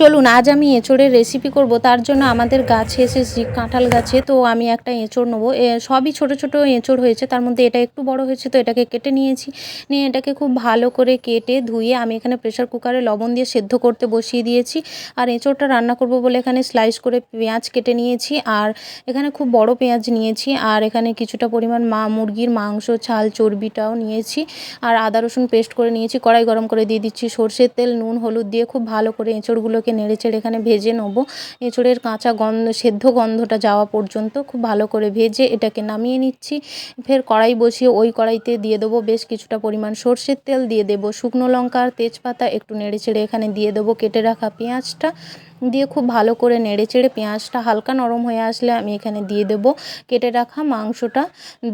চলুন, আজ আমি এঁচোড়ের রেসিপি করব। তার জন্য আমাদের গাছে এসেছি, কাঁঠাল গাছে। তো আমি একটা এঁচোড় নেব। সবই ছোট ছোট এঁচোড় হয়েছে। তার মধ্যে এটা একটু বড় হয়েছে, তো এটাকে কেটে নিয়েছি। নিয়ে এটাকে খুব ভালো করে কেটে ধুয়ে আমি এখানে প্রেশার কুকারে লবণ দিয়ে সেদ্ধ করতে বসিয়ে দিয়েছি। আর এঁচোড়টা রান্না করব বলে এখানে স্লাইস করে পেঁয়াজ কেটে নিয়েছি। আর এখানে খুব বড় পেঁয়াজ নিয়েছি। আর এখানে কিছুটা পরিমাণ মা মুরগির মাংস ছাল চর্বিটাও নিয়েছি। আর আদা রসুন পেস্ট করে নিয়েছি। কড়াই গরম করে দিয়ে দিচ্ছি সর্ষের তেল, নুন, হলুদ দিয়ে খুব ভালো করে এঁচোড়গুলোকে নেড়ে চেড়ে এখানে ভেজে নেব। এঁচড়ের কাঁচা গন্ধ, সেদ্ধ গন্ধটা যাওয়া পর্যন্ত খুব ভালো করে ভেজে এটাকে নামিয়ে নিচ্ছি। ফের কড়াই বসিয়ে ওই কড়াইতে দিয়ে দেবো বেশ কিছুটা পরিমাণ সর্ষের তেল, দিয়ে দেবো শুকনো লঙ্কা আর তেজপাতা। একটু নেড়ে চেড়ে এখানে দিয়ে দেবো কেটে রাখা পেঁয়াজটা। দিয়ে খুব ভালো করে নেড়ে চেড়ে পেঁয়াজটা হালকা নরম হয়ে আসলে আমি এখানে দিয়ে দেবো। কেটে রাখা মাংসটা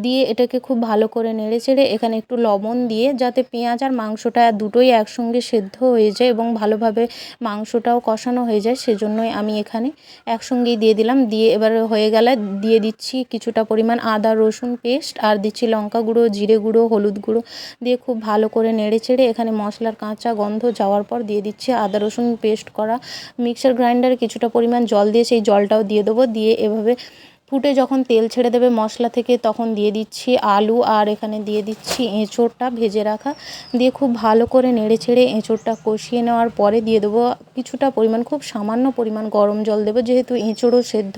দিয়ে এটাকে খুব ভালো করে নেড়ে চেড়ে এখানে একটু লবণ দিয়ে যাতে পেঁয়াজ আর মাংসটা দুটোই একসঙ্গে সেদ্ধ হয়ে যায় এবং ভালোভাবে মাংসটাও কষানো হয়ে যায় সেজন্যই আমি এখানে একসঙ্গেই দিয়ে দিলাম। দিয়ে এবার হয়ে গেলে দিয়ে দিচ্ছি কিছুটা পরিমাণ আদা, রসুন পেস্ট আর দিচ্ছি লঙ্কা গুঁড়ো, জিরে গুঁড়ো, হলুদ গুঁড়ো দিয়ে খুব ভালো করে নেড়ে চেড়ে এখানে মশলার কাঁচা গন্ধ যাওয়ার পর দিয়ে দিচ্ছি আদা, রসুন পেস্ট করা মিক্সার গ্রাইন্ডারে কিছুটা পরিমাণ জল দিয়ে সেই জলটাও দিয়ে দেবো দিয়ে এভাবে ফুটে যখন তেল ছেড়ে দেবে মশলা থেকে, তখন দিয়ে দিচ্ছি আলু আর এখানে দিয়ে দিচ্ছি এঁচোড়টা ভেজে রাখা। দিয়ে খুব ভালো করে নেড়ে ছেড়ে এঁচোড়টা কষিয়ে নেওয়ার পরে দিয়ে দেবো কিছুটা পরিমাণ, খুব সামান্য পরিমাণ গরম জল দেবো, যেহেতু এঁচোড়ও সেদ্ধ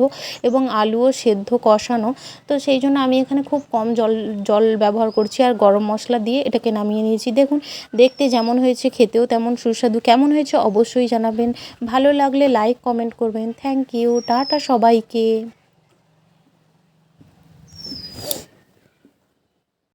এবং আলুও সেদ্ধ কষানো। তো সেই জন্য আমি এখানে খুব কম জল জল ব্যবহার করছি আর গরম মশলা দিয়ে এটাকে নামিয়ে নিয়েছি। দেখুন, দেখতে যেমন হয়েছে, খেতেও তেমন সুস্বাদু। কেমন হয়েছে অবশ্যই জানাবেন। ভালো লাগলে লাইক, কমেন্ট করবেন। Thank you. টাটা সবাইকে।